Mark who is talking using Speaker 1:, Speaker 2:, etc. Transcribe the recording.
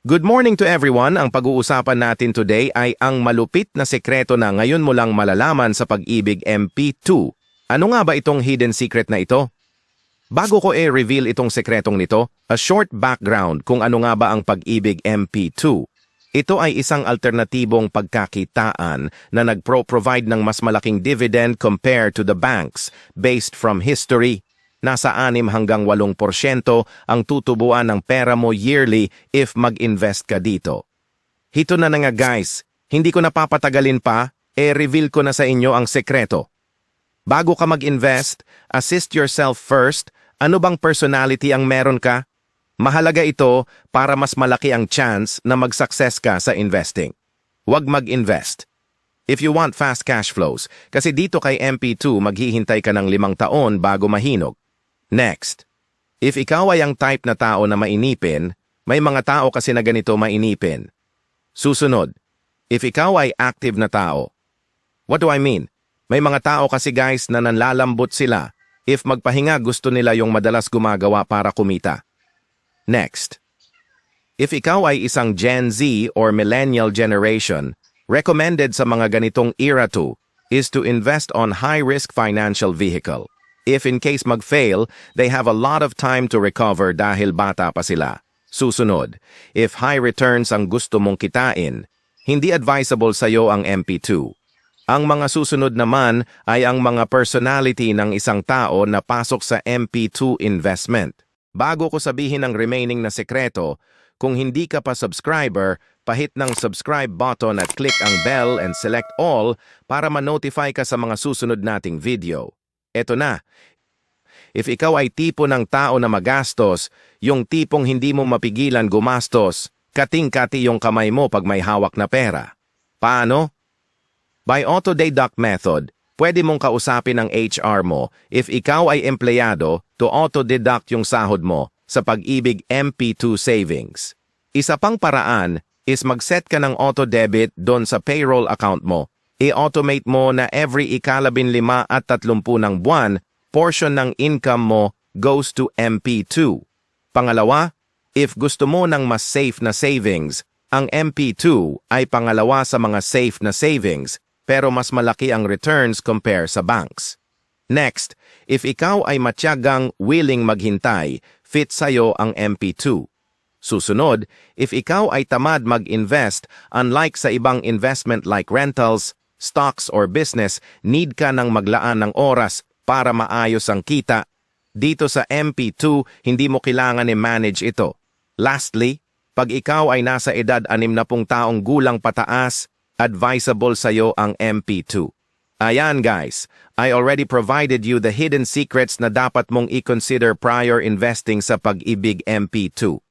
Speaker 1: Good morning to everyone. Ang pag-uusapan natin today ay ang malupit na sekreto na ngayon mo lang malalaman sa pag-ibig MP2. Ano nga ba itong hidden secret na ito? Bago ko e-reveal itong sekretong nito, a short background kung ano nga ba ang pag-ibig MP2. Ito ay isang alternatibong pagkakitaan na nagpro-provide ng mas malaking dividend compared to the banks based from history. Nasa 6 hanggang 8% ang tutubuan ng pera mo yearly if mag-invest ka dito. Hito na na nga guys, hindi ko napapatagalin pa, e-reveal ko na sa inyo ang sekreto. Bago ka mag-invest, assist yourself first. Ano bang personality ang meron ka? Mahalaga ito para mas malaki ang chance na mag-success ka sa investing. Huwag mag-invest. If you want fast cash flows, kasi dito kay MP2 maghihintay ka ng limang taon bago mahinog. Next, if ikaw ay ang type na tao na mainipin, may mga tao kasi na ganito mainipin. Susunod, if ikaw ay active na tao. What do I mean? May mga tao kasi guys na nanlalambot sila. If magpahinga gusto nila yung madalas gumagawa para kumita. Next, if ikaw ay isang Gen Z or Millennial generation, recommended sa mga ganitong era to is to invest on high-risk financial vehicle. If in case mag-fail, they have a lot of time to recover dahil bata pa sila. Susunod, if high returns ang gusto mong kitain, hindi advisable sa'yo ang MP2. Ang mga susunod naman ay ang mga personality ng isang tao na pasok sa MP2 investment. Bago ko sabihin ang remaining na sekreto, kung hindi ka pa subscriber, pahit ng subscribe button at click ang bell and select all para ma-notify ka sa mga susunod nating video. Eto na. If ikaw ay tipo ng tao na magastos, yung tipong hindi mo mapigilan gumastos, kating-kati yung kamay mo pag may hawak na pera. Paano? By auto-deduct method, pwede mong kausapin ang HR mo if ikaw ay empleyado to auto-deduct yung sahod mo sa pag-ibig MP2 savings. Isa pang paraan is mag-set ka ng auto-debit doon sa payroll account mo i-automate mo na every ikalabin lima at tatlumpu ng buwan, portion ng income mo goes to MP2. Pangalawa, if gusto mo ng mas safe na savings, ang MP2 ay pangalawa sa mga safe na savings pero mas malaki ang returns compare sa banks. Next, if ikaw ay matyagang willing maghintay, fit sa'yo ang MP2. Susunod, if ikaw ay tamad mag-invest, unlike sa ibang investment like rentals, stocks or business, need ka ng maglaan ng oras para maayos ang kita. Dito sa MP2, hindi mo kailangan i-manage ito. Lastly, pag ikaw ay nasa edad 60 taong gulang pataas, advisable sa'yo ang MP2. Ayan guys, I already provided you the hidden secrets na dapat mong i-consider prior investing sa pag-ibig MP2.